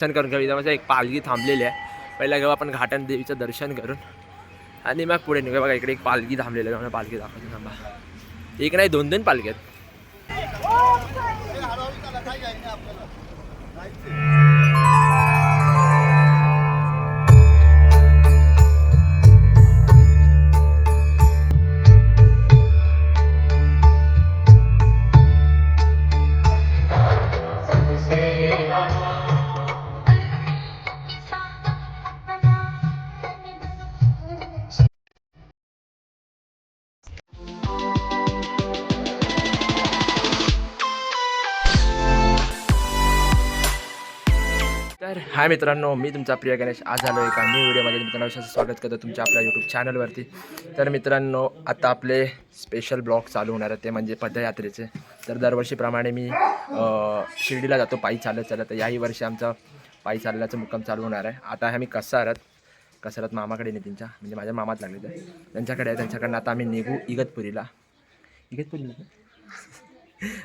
दर्शन करून घेऊ इथं माझं एक पालखी थांबलेली आहे. पहिला घेऊ आपण घाटन देवीचं दर्शन करून. आणि मग पुढे निघू बघा इकडे एक पालखी थांबलेली आहे. मला पालखी दाखवतो थांबा. एक नाही दोन दोन पालखी आहेत. हो, हाय मित्रांनो मी तुमचा प्रिय गणेश आज आलो एका न्यू व्हिडिओमध्ये मित्रांनो विशेष स्वागत करतो तुमच्या आपल्या यूट्यूब चॅनलवरती तर मित्रांनो आता आपले स्पेशल ब्लॉग चालू होणार आहेत ते म्हणजे पदयात्रेचे. तर दरवर्षीप्रमाणे मी शिर्डीला जातो पायी चालत चालत. याही वर्षी आमचा पायी चालण्याचा मुक्काम चालू होणार आहे. आता आहे आम्ही कसारत कसारत मामाकडे नाही म्हणजे माझ्या मामात लागले त्यांच्याकडे आहे त्यांच्याकडनं आता आम्ही निघू इगतपुरीला. इगतपुरीला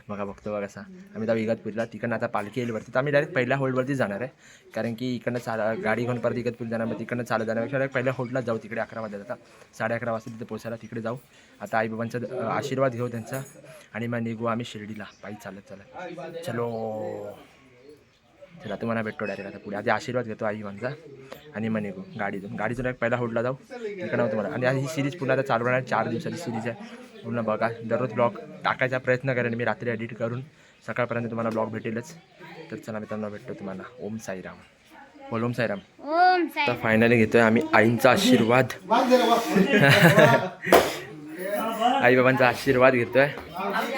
बघा बघतो बघा कसा आम्ही जाऊ इगतपुरीला तिकडनं आता पालखी येईल वरती. तर आम्ही डायरेक्ट पहिल्या होल्डवरती जाणार आहे. कारण की इकडनं चाला गाडी घेऊन परत इगतपुरी जाणार मग तिकडनं चालत जाण्यापेक्षा डायरेक्ट पहिल्या होल्डला जाऊ तिकडे अकरा वाजता. आता साडे अकरा वाजता तिथे पोचायला तिकडे जाऊ. आता आईबाबांचा बाबांचा आशीर्वाद घेऊ त्यांचा. आणि मग निघू आम्ही शिर्डीला. पायी चालत चालत. चलो. चला तुम्हाला भेटतो डायरेक्ट आता पुढे. आधी आशीर्वाद घेतो आई माझा आणि मग निघू. गाडीतून. गाडीतून एक पहिला होल्डला जाऊ. तिकडं तुम्हाला. आणि ही सिरीज पुन्हा आता चालू राहणार चार दिवसाची सिरीज आहे. पूर्ण बघा. दररोज ब्लॉग टाकायचा प्रयत्न करेन मी रात्री एडिट करून. सकाळपर्यंत तुम्हाला ब्लॉग भेटेलच. तर चला मित्रांनो भेटतो तुम्हाला. ओम साईराम. बोल ओम साईराम. तर फायनली घेतोय आम्ही आईंचा आशीर्वाद. आई बाबांचा आशीर्वाद घेतोय.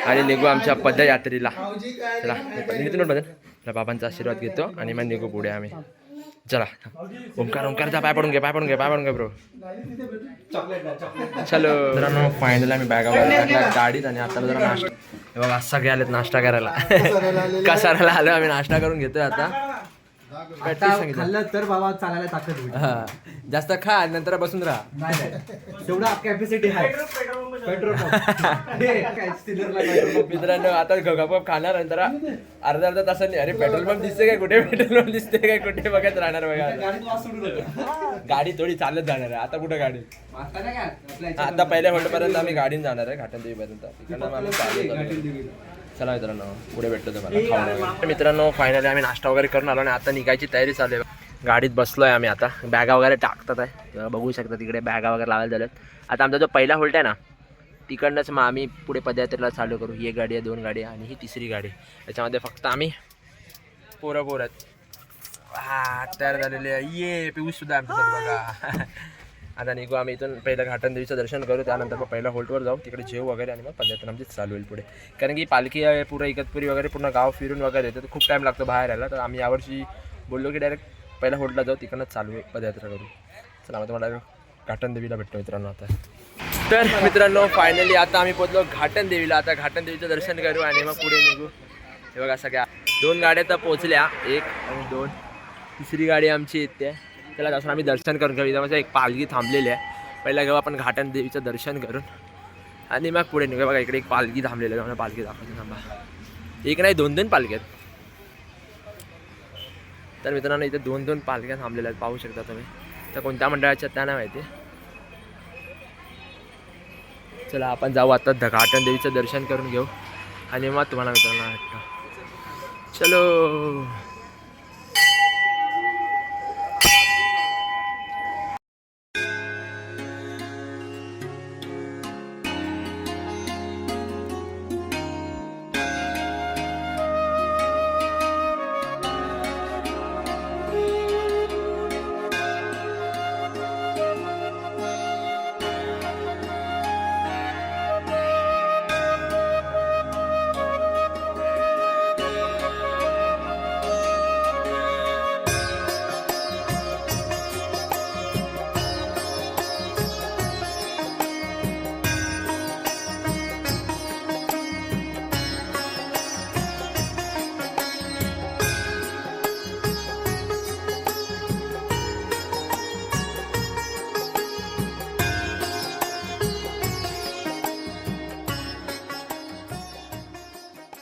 आणि निघू आमच्या पदयात्रेला. चला निघतो बदल चला बाबांचा आशीर्वाद घेतो आणि मग निघू पुढे आम्ही. चला. ओंकार ओंकारचा पाय पडून घे पाय पडून घे पाय पडून घे ब्रो चलो. मित्रांनो फायनल आम्ही बॅगा टाकल्या गाडीत आणि आता जरा नाश्ता हे बघा सगळे आलेत नाश्ता करायला. कसाराला आलो आम्ही? नाश्ता करून घेतोय आता. आता खाल्लं तर बाबा चालायला ताकद होईल हा. जास्त खा आणि नंतर बसून राहा. नाही नाही. तेवढा कॅपॅसिटी आहे. Petrol pump. हे. मित्रांनो आता गपाप खाणार नंतर अर्धा अर्धा तासांनी. अरे पेट्रोल पंप दिसते काय कुठे? पेट्रोल पंप दिसते काय कुठे? बघत राहणार बघा. गाडी थोडी चालत जाणार आहे. आता कुठे गाडी? आता पहिल्या होल्ड पर्यंत आम्ही गाडीने जाणार आहे घाटन देवीपर्यंत. तिकडनं मग आम्ही चालत ह्याच्यात जाणार. गाठील देवीला. चला मित्रांनो पुढे भेटतो तुम्हाला. मित्रांनो फायनली आम्ही नाश्ता वगैरे करून आलो आणि आता निघायची तयारी चालू आहे. गाडीत बसलोय आम्ही आता. बॅगा वगैरे टाकतात आहे. तेव्हा बघू शकता तिकडे बॅगा वगैरे लावायला झाल्यात. आता आमचा जो पहिला होल्ट आहे ना तिकडनंच मग आम्ही पुढे पदयात्रेला चालू करू. ही एक गाडी आहे दोन गाडी आहे आणि ही तिसरी गाडी आहे. याच्यामध्ये फक्त आम्ही पोरं पोरं आहेत. हा तयार झालेले आहे. ये पिऊस सुद्धा आमच्यासोबत बघा. आता निघू आम्ही इथून पहिलं घाटन देवीचं दर्शन करू त्यानंतर मग पहिल्या होल्टवर जाऊ तिकडे जेव वगैरे आणि मग पदयात्रा आमची चालू होईल पुढे. कारण की पालखी आहे पूर्ण इगतपुरी वगैरे पूर्ण गाव फिरून वगैरे येतं तर खूप टाईम लागतो बाहेर यायला. तर आम्ही यावर्षी बोललो की डायरेक्ट पहिल्या होल्टला जाऊ तिकडनंच चालू आहे पदयात्रा करू चला मग तुम्हाला घाटन देवीला भेटतो मित्रांनो आता. तर मित्रांनो फायनली आता आम्ही पोहोचलो घाटन देवीला. आता घाटन देवीचं दर्शन करू आणि मग पुढे निघू. हे बघा सगळ्या. दोन गाड्या तर पोचल्या एक आणि दोन. तिसरी गाडी आमची येते त्याला जाऊन आम्ही दर्शन करून घेऊ. इथं म्हणजे एक पालखी थांबलेली आहे. पहिला घेऊ आपण घाटन देवीचं दर्शन करून. आणि मग पुढे निघू बघा इकडे एक पालखी थांबलेली आहे. पालखी दाखवते थांबा. एक नाही दोन दोन पालखी आहेत. तर मित्रांनो इथे दोन दोन पालख्या थांबलेल्या आहेत. पाहू शकता तुम्ही. तर कोणत्या मंडळाच्या त्या नाही माहिती चला आपण जाऊ आता घाटन देवीचं दर्शन करून घेऊ. आणि मग तुम्हाला मित्रांनो वाटतं चलो.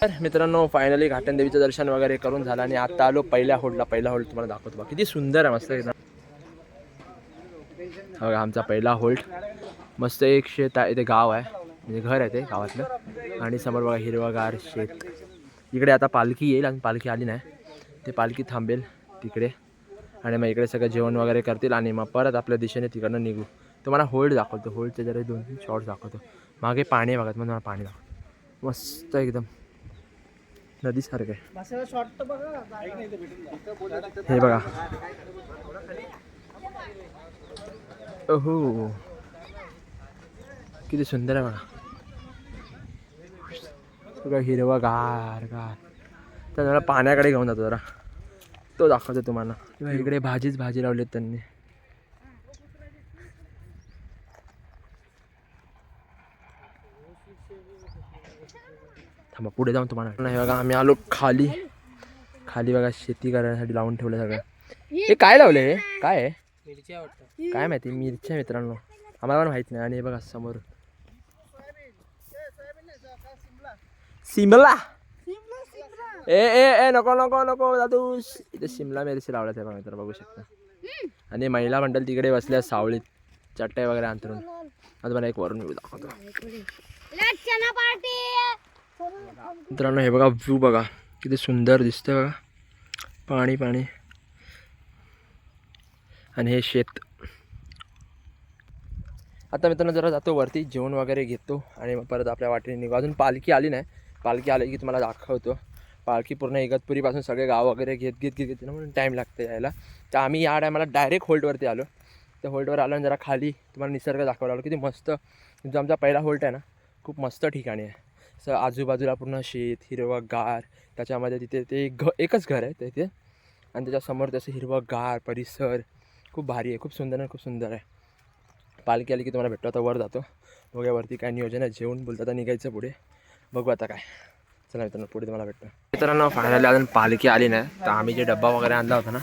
तर मित्रांनो फायनली घाटन देवीचं दर्शन वगैरे करून झालं आणि आता आलो पहिल्या होल्डला पहिला होल्ड तुम्हाला दाखवतो बा किती सुंदर आहे मस्त एकदम. बघा आमचा पहिला होल्ड मस्त एक शेत आहे ते गाव आहे. म्हणजे घर आहे ते गावातलं. आणि समोर बघा हिरवागार शेत. इकडे आता पालखी येईल आणि पालखी आली नाही. ते पालखी थांबेल तिकडे. आणि मग इकडे सगळं जेवण वगैरे करतील आणि मग परत आपल्या दिशेने तिकडनं निघू. तुम्हाला होल्ड दाखवतो. होल्डचे जरा दोन तीन शॉर्ट्स दाखवतो. मागे पाणी आहे बघा मग तुम्हाला पाणी दाखवतो. मस्त एकदम. नदीसारखं आहे. हे बघा. ओहो. किती सुंदर आहे बघा. सगळं हिरवा गार गार. तर जरा पाण्याकडे घेऊन जातो जरा. तो दाखवतो तुम्हाला. किंवा इकडे भाजीच भाजी लावलीत त्यांनी. थांबा पुढे जाऊन तुम्हाला नाही बघा आम्ही आलो खाली. खाली बघा शेती करण्यासाठी लावून ठेवलं सगळं. हे काय लावलं हे? काय आहे? काय माहिती मिरच्या मित्रांनो. आम्हाला पण माहीत नाही. आणि बघा समोर. सिमला? ए ए ए नको नको नको दादू. इथे शिमला मिरची लावल्यात आहे बघा मित्र बघू शकता. आणि महिला मंडळ तिकडे बसल्या सावळीत चटई वगैरे अंतरून आता मला एक वरून दाखवतो. पार्टी! मित्रांनो हे बघा व्ह्यू बघा. किती सुंदर दिसतं बघा. पाणी पाणी. आणि हे शेत. आता मित्रांनो जरा जातो वरती जेवण वगैरे घेतो आणि परत आपल्या वाटेने निघू. अजून पालखी आली नाही. पालखी आली की तुम्हाला दाखवतो. पालखी पूर्ण इगतपुरीपासून सगळे गाव वगैरे घेत घेत घेत घेत ना म्हणून टाईम लागतं यायला. तर आम्ही या टायमाला डायरेक्ट होल्डवरती आलो. त्या होल्डवर आलो आणि जरा खाली तुम्हाला निसर्ग दाखवायला आलो किती मस्त. जो आमचा पहिला होल्ट आहे ना खूप मस्त ठिकाणी आहे. असं आजूबाजूला पूर्ण शेत हिरवं गार त्याच्यामध्ये तिथे ते एक घ एकच घर आहे तिथे. आणि त्याच्यासमोर तसं हिरवं गार परिसर. खूप भारी आहे. खूप सुंदर आहे खूप सुंदर आहे. पालखी आली की तुम्हाला भेटतो. आता वर जातो. बघूया वरती काय नियोजन आहे. जेवण बोलतं. आता निघायचं पुढे. बघू आता काय. चला मित्रांनो पुढे तुम्हाला भेटतो. मित्रांनो फायनली अजून पालखी आली नाही. तर आम्ही जे डब्बा वगैरे आणला होता ना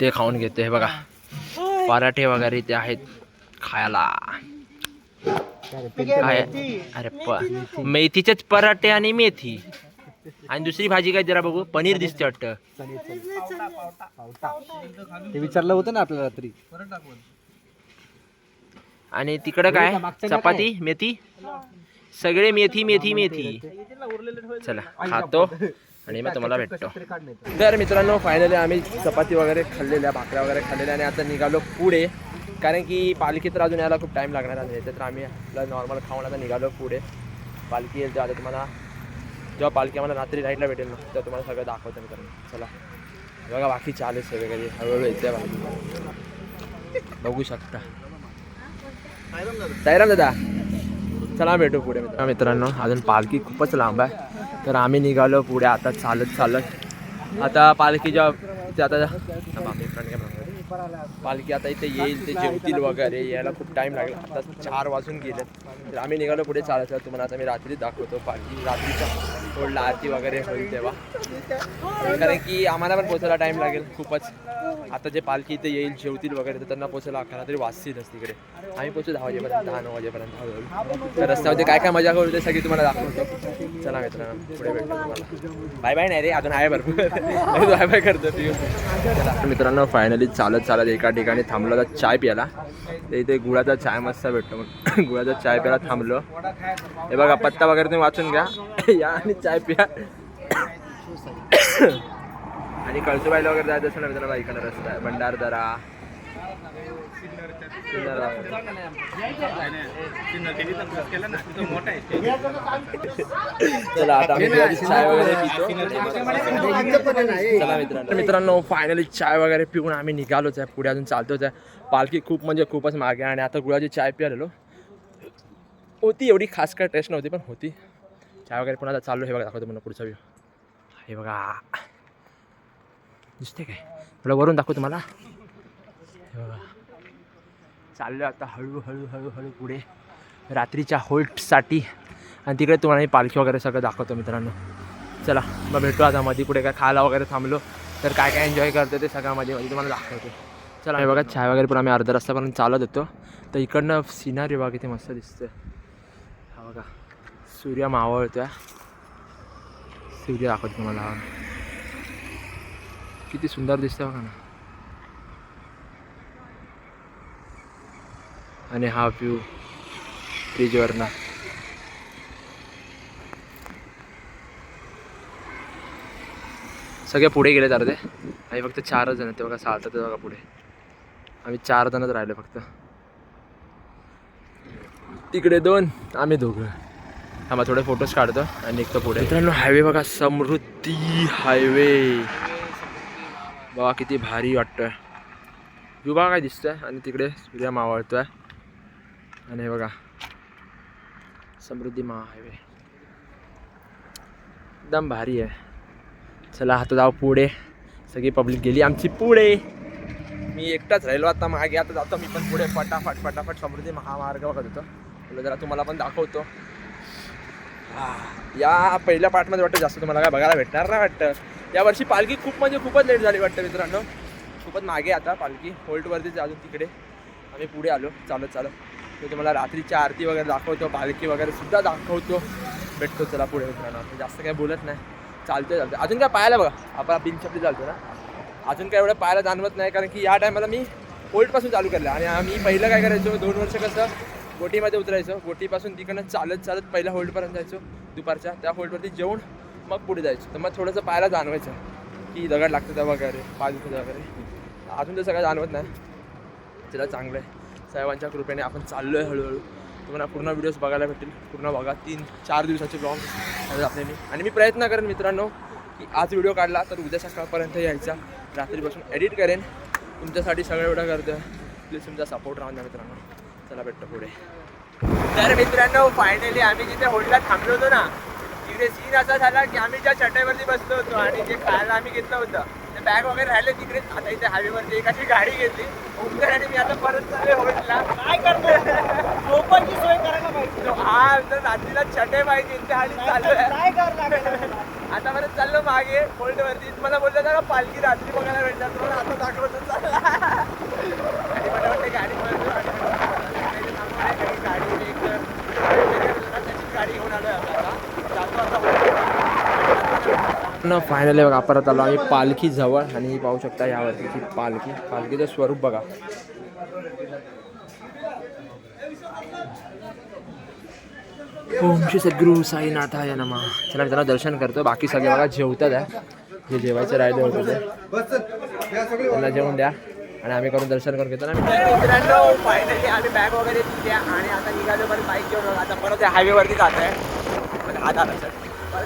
ते खाऊन घेतो हे बघा. पराठे वगैरे ते आहेत खायला. काय अरे प. मेथीचेच पराठे आणि मेथी. आणि दुसरी भाजी काय जरा बघू? पनीर दिसते वाटतं. ते विचारलं होतं ना आपल्याला रात्री. आणि तिकडं काय? चपाती मेथी? सगळे मेथी मेथी मेथी. चला खातो. आणि मग तुम्हाला भेटतो. तर. मित्रांनो फायनली आम्ही चपाती वगैरे खाल्लेल्या भाकऱ्या वगैरे खाल्लेल्या आणि आता निघालो पुढे. कारण की पालखी तर अजून यायला खूप टाईम लागणार आहे. तर आम्ही आपलं नॉर्मल खाऊन आता निघालो पुढे. पालखी येईल आता तुम्हाला जेव्हा पालखी आम्हाला रात्री नाईटला भेटेल ना तेव्हा तुम्हाला सगळं दाखवतो मित्रांनो चला. बघा बाकी चालू सगळे कधी हळूहळू येते बाकी. बघू शकता. साईराम दादा. चला भेटू पुढे मित्र मित्रांनो अजून पालखी खूपच लांब आहे. तर आम्ही निघालो पुढे आता चालत चालत. आता पालखी जेव्हा आता पालखी आता इथे येईल ते जेवतील वगैरे यायला खूप टाइम लागला. आता चार वाजून गेले तर आम्ही निघालो पुढे चालत तुम्हाला आता मी रात्री दाखवतो पालखी. रात्रीच्या थोडं आरती वगैरे होईल तेव्हा. कारण की आम्हाला पण पोचायला टाइम लागेल खूपच. आता जे पालखी इथे येईल जेवतील वगैरे तर त्यांना पोचायला अकरा तरी वाजतीलच तिकडे. आम्ही पोचू दहा वाजेपर्यंत दहा नऊ वाजेपर्यंत हळूहळू. तर रस्त्यामध्ये काय काय मजा करू ते सगळी तुम्हाला दाखवतो. चला मित्रांनो पुढे भेटतो तुम्हाला. बाय बाय नाही रे अजून आहे भरपूर बाय बाय करतो तू चला मित्रांनो फायनली चालत चालत एका ठिकाणी थांबलो तर चाय प्यायला. ते इथे गुळाचा चाय मस्त भेटतो. मग गुळाचा चाय प्यायला थांबलो. हे बघा पत्ता वगैरे तुम्ही वाचून घ्या. या आणि चाय प्या. आणि कळसुबाईला वगैरे जायचं असेल ना मित्रांनो इकडं रस्ता आहे. भंडारदरा. चला आता आम्ही गुळाची चाय वगैरे पितो. चला मित्रांनो. मित्रांनो फायनली चाय वगैरे पिऊन आम्ही निघालोच आहे. पुढे अजून चालतोच आहे. पालखी खूप म्हणजे खूपच मागे आणि आता गुळाची चाय प्यालेलो. होती एवढी खास काय टेस्ट नव्हती पण होती. चाय वगैरे पण आता चाललो हे बघा दाखवतो म्हणून पुढचा व्ह्यू हे बघा. दिसते काय? थोडं वरून दाखवतो तुम्हाला. हे बघा. चाललो आता हळूहळू हळूहळू पुढे. रात्रीच्या होल्टसाठी. आणि तिकडे तुम्हाला मी पालखी वगैरे सगळं दाखवतो मित्रांनो. चला मग भेटू आता. मध्ये कुठे काय खायला वगैरे थांबलो. तर काय काय एन्जॉय करतो ते सगळं मध्ये मध्ये तुम्हाला दाखवतो. चला हे बघा चाय वगैरे पण आम्ही अर्धा रस्तापर्यंत चालत होतो. तर इकडनं सिनारी बघा किती मस्त दिसतं हा बघा. सूर्य मावळतोय. सूर्य दाखवतो तुम्हाला. किती सुंदर दिसतं बघा ना. आणि हा व्ह्यू ब्रिजवरनं सगळे पुढे गेले अर्धे. आणि फक्त चारच जण ते बघा चालतात ते बघा पुढे. आम्ही चार जणच राहिले फक्त. तिकडे दोन आम्ही दोघं. आम्हाला थोडे फोटोज काढतो आणि निघतो पुढे. मित्रांनो हायवे बघा समृद्धी हायवे बघा किती भारी वाटतोय. व्यू काय दिसतोय. आणि तिकडे सूर्य मावळतोय. आणि हे बघा. समृद्धी महाहायवे. एकदम भारी आहे. चला आता जाऊ पुढे. सगळी पब्लिक गेली. आमची पुढे. मी एकटाच राहिलो आता मागे. आता जातो मी पण पुढे. फटाफट फटाफट समृद्धी महामार्ग बघत होतो. तुला जरा तुम्हाला पण दाखवतो. हा, या पहिल्या पार्टमध्ये वाटतं जास्त तुम्हाला काय बघायला भेटणार नाही वाटतं. यावर्षी पालखी खूप म्हणजे खूपच लेट झाली वाटतं मित्रांनो. खूपच मागे आता पालखी होल्टवरतीच अजून तिकडे. आम्ही पुढे आलो. चालत चालत. मी तुम्हाला रात्रीची आरती वगैरे दाखवतो पालखी वगैरे सुद्धा दाखवतो. भेटतो चला पुढे मित्रांनो. जास्त काही बोलत नाही. चालतोय चालतो अजून काय पाहायला बघा. आपण बिनछपली चालतो ना. अजून काय एवढं पाहायला जाणवत नाही कारण की या टायमाला मी होल्टपासून चालू केलं. आणि आम्ही पहिलं काय करायचो दोन वर्ष कसं गोटीमध्ये उतरायचो. गोटीपासून तिकडनं चालत चालत पहिल्या होल्डपर्यंत जायचो दुपारच्या. त्या होल्डवरती जेवण मग पुढे जायचं. तर मग थोडंसं पायला जाणवायचं की दगड लागतं त्या वगैरे पाय दुखतं वगैरे. अजून ते सगळं जाणवत नाही. तिला चांगलं आहे साहेबांच्या कृपेने आपण चाललो आहे हळूहळू. तुम्हाला पूर्ण व्हिडिओज बघायला भेटेल पूर्ण बघा. तीन चार दिवसाचे ब्लॉग आपले मी आणि मी प्रयत्न करेन मित्रांनो की आज व्हिडिओ काढला तर उद्या सकाळपर्यंत यायचा. रात्रीपासून एडिट करेन. तुमच्यासाठी सगळं एवढं करतो प्लीज तुमचा सपोर्ट राहून द्या मित्रांनो. चला भेटतो पुढे. तर मित्रांनो फायनली आम्ही जिथे होटला थांबलो होतो ना तिकडे सीन असा झाला की आम्ही ज्या चटईवरती बसलो होतो आणि जे खायला आम्ही घेतलं होतं ते बॅग वगैरे राहिले तिकडे. आता इथे हायवेवरती एक अशी गाडी घेतली. ओमकर आणि मी आता परत चालले होटला काय करतो झोपायची सोय करायला पाहिजे. हा तर रात्रीला चटई पाहिजे इथे चाललोय. काय कर आता? परत चाललो मागे होल्ड वरती मला बोललं ना पालखी रात्री बघायला भेटणार. तुम्हाला आता दाखवतो चालला. आणि मला वाटतं गाडी पळतो आणि त्याच्या सामोर आहे काही गाडी एक त्याची गाडी घेऊन आलोय आता जातो आता न फायनली बघा परत आलो आम्ही पालखी जवळ आणि पाहू शकता यावरतीची पालखी. पालखीचं स्वरूप बघा. ओम श्री सद्गुरू साईनाथाय नमा. चला मी त्याला दर्शन करतो. बाकी सगळे बघा जेवतात आहे. जे जेवायचं राहिले होते ते. त्यांना जेवण द्या. आणि आम्ही करून दर्शन करून घेतो ना. मित्रांनो फायनली आम्ही बॅग वगैरे आणि आता निघालो बाईक घेऊन. आता परत हायवेवरती जात आहे आता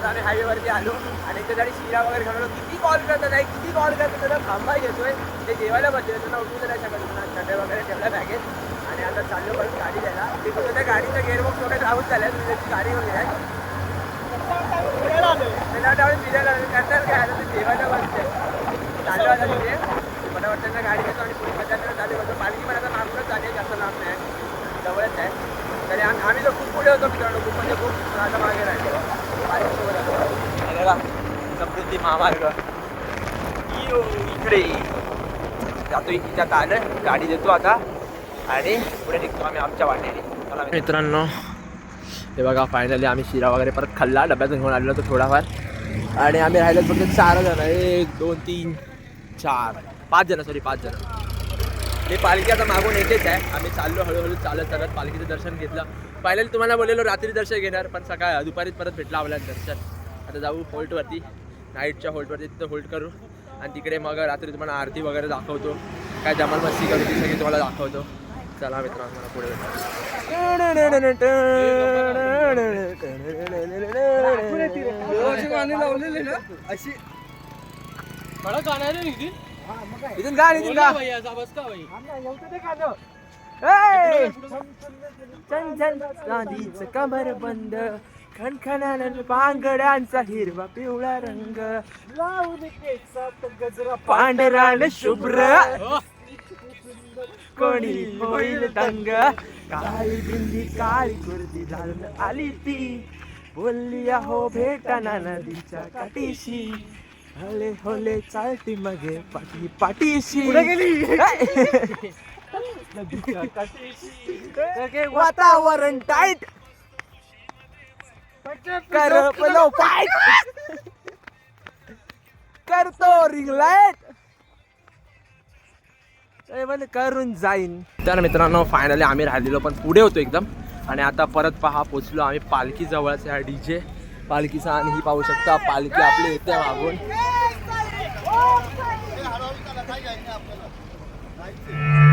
आता आम्ही हायवेवरती आलो आणि त्यासाठी शिरा वगैरे घालवलो किती कॉल करतात नाही किती कॉल करतात त्याला थांबा घेतोय. ते जेवायला बसले त्यांना उठून नाही शकत त्यांना वगैरे ठेवल्या बॅगेत. आणि आता चाललो परत गाडी द्यायला ते फक्त त्या गाडीचा गेअरबॉक्स वगैरे राहून झाल्या त्याची गाडी वगैरे आहे. त्याला आम्ही फिरायला करणार काय? आता ते जेवायला बसते चालू आता तिथे. मला वाटतं त्यांना गाडी घेतो आणि पुढे मजा चालू होतं पालखी पण आता मागूनच झाली जास्त लांब नाही. जवळच आहे. तरी आम्ही तर खूप पुढे होतो मित्रांनो. खूप म्हणजे खूप पण आता मागे राहिलो पालखीसोबत आलो. हे बघा, समृद्धी महामार्ग इयो, इकडे. जातो इथे आता आलं. गाडी देतो आता. आणि पुढे निघतो आम्ही आमच्या वाटेने. मित्रांनो. हे बघा फायनली आम्ही शिरा वगैरे परत खाल्ला. डब्यातून घेऊन आलेलो होतो थोडाफार. आणि आम्ही राहिलो फक्त चार जण. एक दोन तीन चार. पाच जण सॉरी पाच जण. मी पालखी आता मागून येतेच आहे. आम्ही चाललो हळूहळू चालत चालत पालखीचं दर्शन घेतलं. फायनली तुम्हाला बोललेलो रात्री दर्शन घेणार पण सकाळ दुपारीच परत भेटला आपल्याला दर्शन. आता जाऊ फोल्टवरती. नाईटच्या होल्टवरती तिथं होल्ट करू. आणि तिकडे मग रात्री तुम्हाला आरती वगैरे दाखवतो. काय जमाल मस्ती करू ती सगळी तुम्हाला दाखवतो. चला मित्रांनो मला पुढे लावलेले ना? अशी. इथून गा इथून गा ए! छन छन चांदीचं कमर बंद. खणखणानं बांगड्यांचा हिरवा पिवळा रंग. गजरा पांढरान शुभ्र. कोणी होईल दंग? काळी बिंदी काळी कुर्दी घालून आली ती? बोलली हो भेटाना नदीच्या काठीशी. हले होले चालती मगे पाठी पाठीशी. गेली? वातावरण टाईट कर पलो पाय करतो रिंग लाइट करून जाईन. तर मित्रांनो फायनली आम्ही राहिलेलो पण पुढे होतो एकदम. आणि आता परत पहा पोचलो आम्ही पालखी जवळच ह्या डीजे पालखीचा आणि ही पाहू शकता पालखी आपली येते मागून. करुणा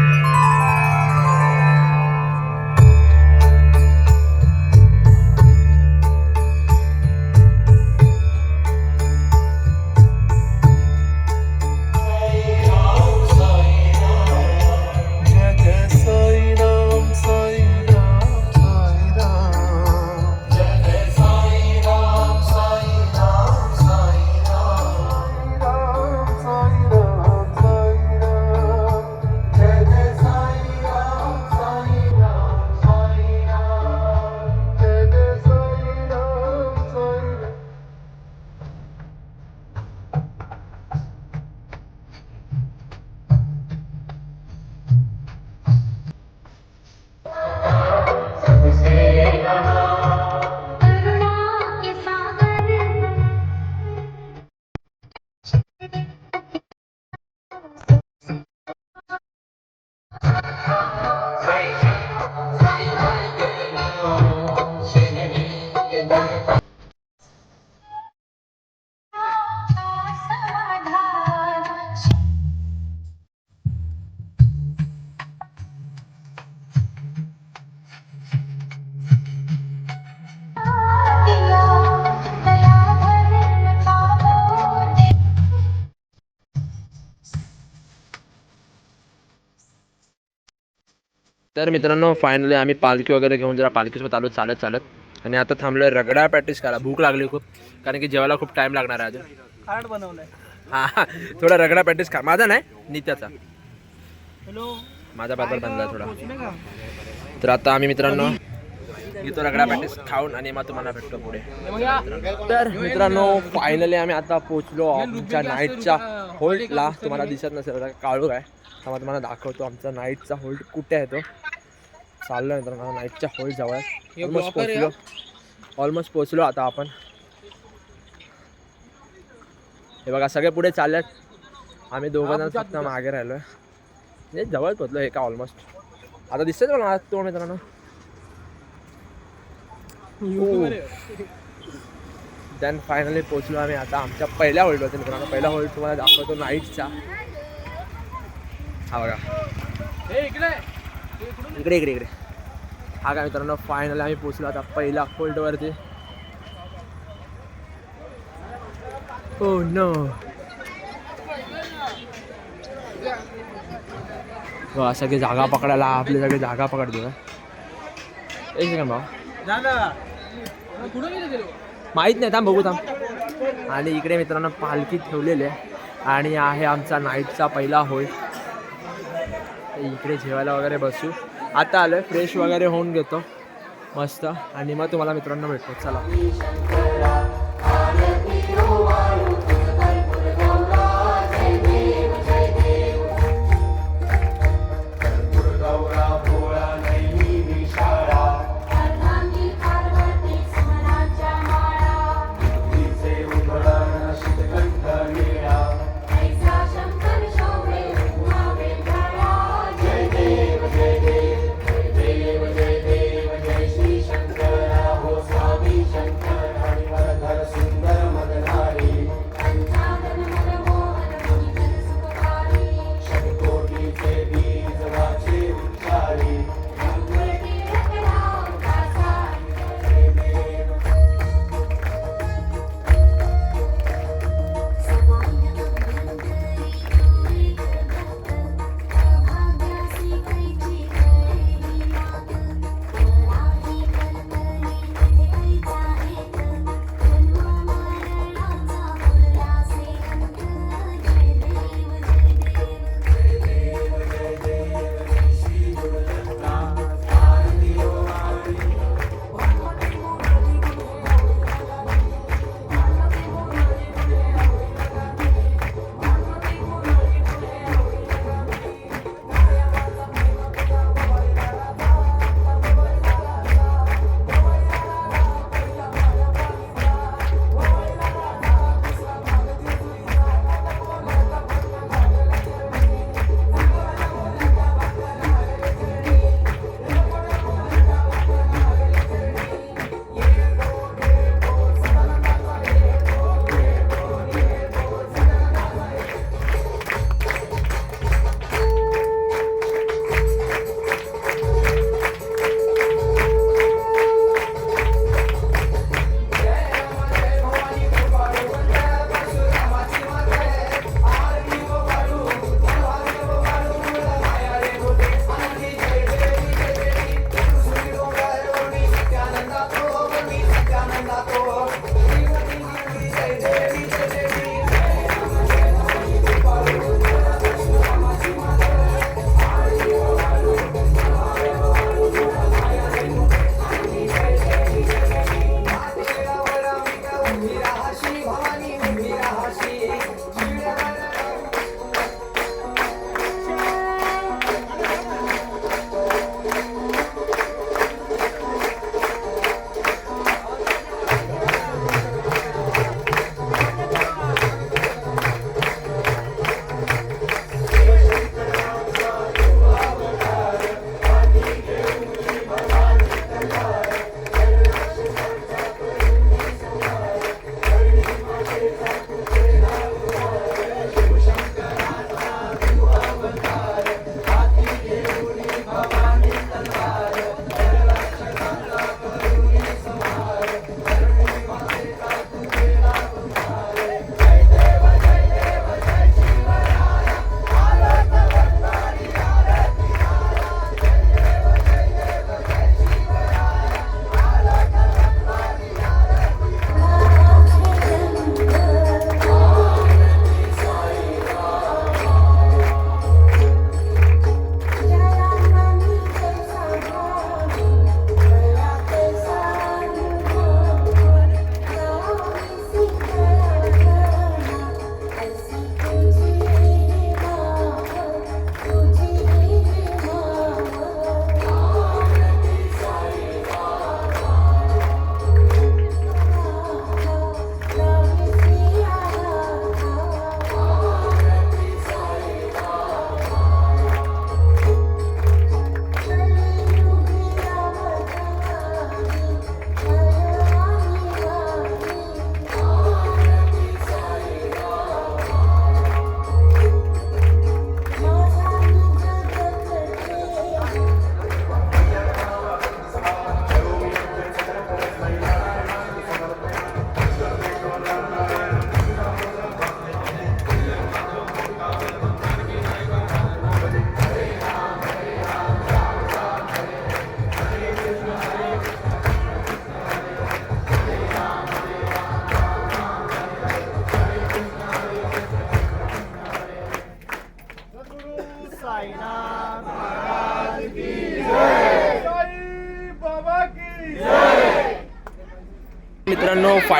तर मित्रांनो फायनली आम्ही पालखी वगैरे घेऊन जरा पालखीसोबत आलो चालत चालत. आणि आता थांबलोय रगडा प्रॅक्टिस करा भूक लागली खूप कारण की जेवायला खूप टाइम लागणार आहे अजून. कार्ड बनवलंय. हा थोडा रगडा प्रॅक्टिस करा. माझा नाही नित्याचा. हॅलो माझा बरोबर बनला थोडा. तर आता आम्ही मित्रांनो घेतो रगडा प्रॅक्टिस खाऊन आणि मग तुम्हाला भेटतो पुढे. तर मित्रांनो फायनली आम्ही आता पोहोचलो आमच्या नाईटच्या होल्डला तुम्हाला दिसत नसेल काळू आहे. मग तुम्हाला दाखवतो आमचा नाईटचा होल्ड कुठे आहे तो. चाललो मित्रांनो नाईटच्या होल्ड जवळ ऑलमोस्ट पोहोचलो. ऑलमोस्ट पोहोचलो आता आपण. हे बघा सगळे पुढे चाललेत आम्ही दोघं जण फक्त मागे राहिलोय. म्हणजे जवळ पोहोचलो हे का ऑलमोस्ट आता दिसतंय तुम्हाला तो मित्रांनो? देन फायनली पोहोचलो आम्ही आता आमच्या पहिल्या होल्डवरती मित्रांनो. पहिला होल्ड तुम्हाला दाखवतो नाईटचा. हा बघा इकडे इकडे इकडे. हा का मित्रांनो फायनली आम्ही पोहोचलो आता पहिल्या होल्डवरती हो नो बघा सगळी जागा पकडायला आपली सगळी जागा पकडतो एक सेकंड भाऊ. माहीत नाही थांब बघू थांब. आणि इकडे मित्रांनो पालखी ठेवलेली आहे. आणि आहे आमचा नाईटचा पहिला होय. इकडे जेवायला वगैरे बसू. आता आलोय फ्रेश वगैरे होऊन घेतो. मस्त. आणि मग तुम्हाला मित्रांनो भेटतो. चला.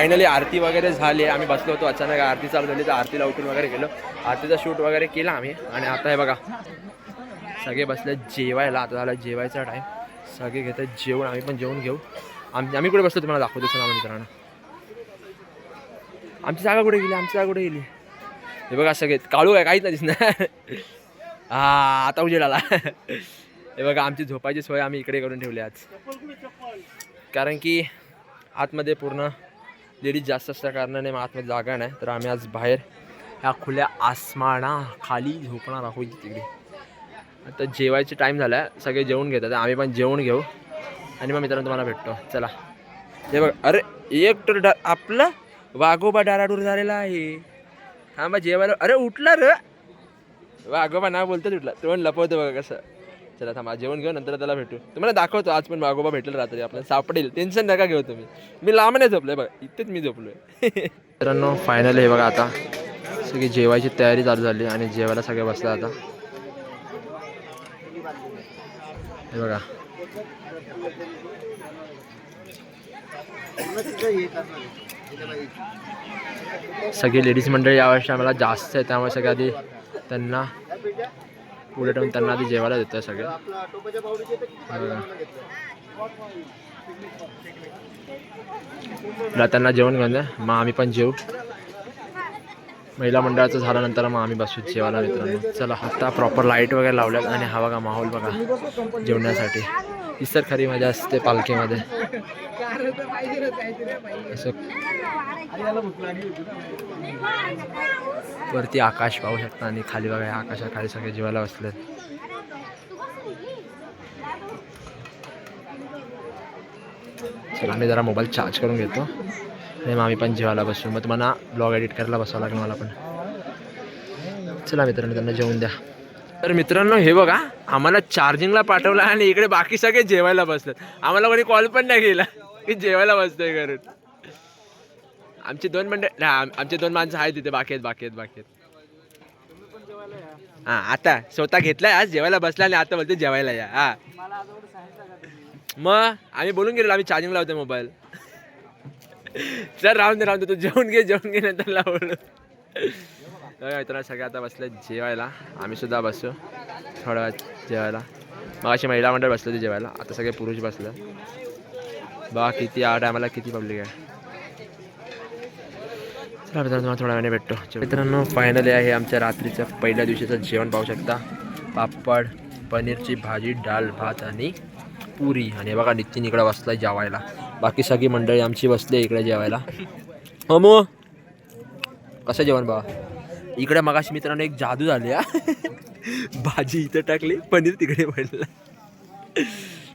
फायनली आरती वगैरे झाली आम्ही बसलो होतो अचानक आरती चालू झाली तर आरतीला उठून वगैरे गेलो. आरतीचा शूट वगैरे केला आम्ही. आणि आता हे बघा. सगळे बसले जेवायला. आता झाला जेवायचा टाईम सगळे घेतात जेवण. आम्ही पण जेवण घेऊ. आम्ही आम्ही कुठे बसलो तुम्हाला दाखवतो. चला मित्रांनो. आमची जागा कुठे गेली? आमची जागा कुठे गेली? हे बघा सगळे. काळू आहे. काहीच नाही दिसणार. हा आता उजेड आला. हे बघा आमची झोपायची सोय आम्ही इकडे करून ठेवली आज. कारण की आतमध्ये पूर्ण लेडीज जास्त असल्या कारणाने मग आतमध्ये जागा नाही. तर आम्ही आज बाहेर ह्या खुल्या आसमाना खाली झोपणार आहोत तिकडे. आता जेवायचे टाईम झाला आहे सगळे जेवण घेतात. आम्ही पण जेवण घेऊ. आणि मग मित्रांनो तुम्हाला भेटतो. चला. हे बघ अरे एक तर डा आपलं वाघोबा डाराडूर झालेला आहे. हां मग जेवायला अरे उठला रे. वाघोबा ना बोलतोच उठला. तो लपवतो बघा कसं. चला थांबा जेवण घेऊ नंतर त्याला भेटू. तुम्हाला दाखवतो आज पण मागोबा भेटेल रात्री आपल्याला. सापडेल टेन्शन नका घेऊ तुम्ही. मी लांब नाही झोपलोय बघा इथेच मी झोपलोय. मित्रांनो फायनल हे बघा आता. सगळी जेवायची तयारी चालू झाली आणि जेवायला सगळे बसलं आता. हे बघा. सगळी लेडीज मंडळी यावर्षी आम्हाला जास्त आहे त्यामुळे सगळ्या आधी त्यांना पुढे ठेवून त्यांना आधी जेवायला देतं सगळे. त्यांना जेवण घेऊन द्या मग आम्ही पण जेवू महिला मंडळाचं झाल्यानंतर मग आम्ही बसू जेवायला मित्रांनो. चला आता प्रॉपर लाइट वगैरे लावल्यात आणि हा बघा माहोल बघा. जेवण्यासाठी. तर खरी मजा असते पालखीमध्ये. असं वरती आकाश पाहू शकता आणि खाली बघा या आकाशाखाली सगळे जेवायला बसले चला मी जरा मोबाईल चार्ज करून घेतो. आणि मग आम्ही पण जेवायला बसू. मग तुम्हाला ब्लॉग एडिट करायला बसावं लागेल मला पण. चला मित्रांनो त्यांना जेवून द्या. तर मित्रांनो हे बघा आम्हाला चार्जिंगला पाठवलं आणि इकडे बाकी सगळे जेवायला बसलेत. आम्हाला कोणी कॉल पण नाही केला. की जेवायला बसतोय घरून. आमचे दोन मंडळ आमचे दोन माणसं आहेत तिथे. बाकी आहेत बाकी आहेत बाकी आहेत. हा आता स्वतः घेतलाय आज जेवायला बसला आणि आता बोलते जेवायला या. हा. मग आम्ही बोलून गेलो आम्ही चार्जिंग होते मोबाईल चल राहून दे राहून दे. तू जेवून घे जेवून घे नंतर लावलं मित्रांनो सगळे आता बसले जेवायला. आम्ही सुद्धा बसू. थोड्या वेळात जेवायला. मग अशी महिला मंडळ बसले होते जेवायला. आता सगळे पुरुष बसले. बा किती आठ आम्हाला किती पब्लिक आहे. चला मित्रांनो तुम्हाला थोड्या वेळाने भेटतो. मित्रांनो फायनली आहे आमच्या रात्रीचं पहिल्या दिवशीचं जेवण पाहू शकता. पापड पनीरची भाजी डाळ भात आणि पुरी. आणि बघा नितीन इकडे बसलाय जेवायला. बाकी सगळी मंडळी आमची बसली इकडे जेवायला. हो मग कसं जेवण बाबा? इकडे मगाशी मित्रांनो एक जादू झाली हा. भाजी इथं टाकली पनीर तिकडे पडलं.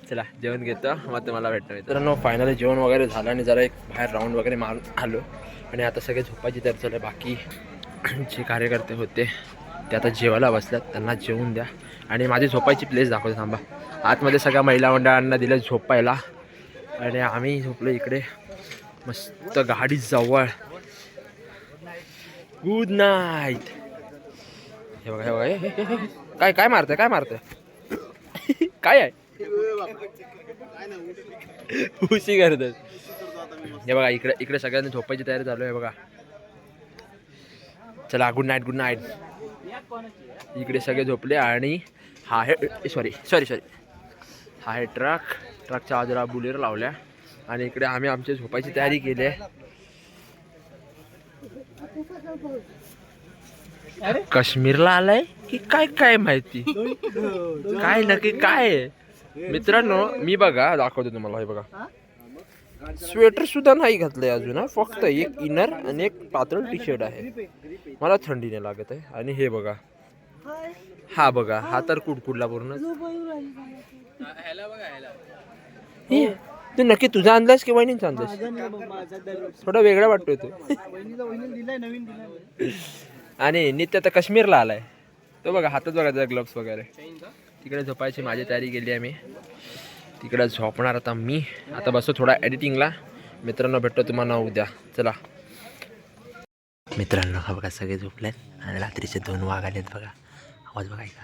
चला जेवण घेतो. मग तुम्हाला भेटतो मित्रांनो. फायनली जेवण वगैरे झालं आणि जरा एक बाहेर राऊंड वगैरे मारून आलो. आणि आता सगळे झोपायची तर चालू बाकी जे कार्यकर्ते होते ते आता जेवायला बसल्यात. त्यांना जेवून द्या. आणि माझी झोपायची प्लेस दाखवतो थांबा. आतमध्ये सगळ्या महिला मंडळांना दिलं झोपायला. आणि आम्ही झोपलो इकडे. मस्त गाडी जवळ. गुड नाईट हे बघा हे बघा हे- काय काय मारतंय काय मारतंय? काय आहे? उशी करतात हे बघा इकडे इकडे सगळ्यांनी झोपायची तयारी चालू आहे बघा. चला गुड नाईट गुड नाईट इकडे सगळे झोपले आणि हा हे सॉरी सॉरी सॉरी हा हे ट्रक ट्रकच्या बाजूला बुलेर लावल्या आणि इकडे आम्ही आमची झोपायची तयारी केली आहे. काश्मीरला आलाय? की काय काय माहिती? काय नक्की काय? आहे मित्रांनो मी बघा दाखवतो तुम्हाला हे बघा. स्वेटर सुद्धा नाही घातलंय अजून हा. फक्त एक इनर आणि एक पातळ टी शर्ट आहे. मला थंडीने लागत आहे. आणि हे बघा. हा बघा हा तर कुडकुडला पूर्ण. तू नक्की तुझा अंदाज की वहिनीचा अंदाज? थोडा वेगळा वाटतोय तो. आणि नित्य आता काश्मीरला आलाय. तो बघा हातात बघा त्याचा ग्लव्स वगैरे. तिकडे झोपायची माझी तयारी केली आहे मी तिकडे झोपणार आता मी. आता बसतो थोडा एडिटिंगला मित्रांनो भेटतो तुम्हाला उद्या. चला. मित्रांनो हा बघा सगळे झोपलेत. आणि रात्रीचे दोन वाघ आलेत बघा. आवाज बघा ऐका.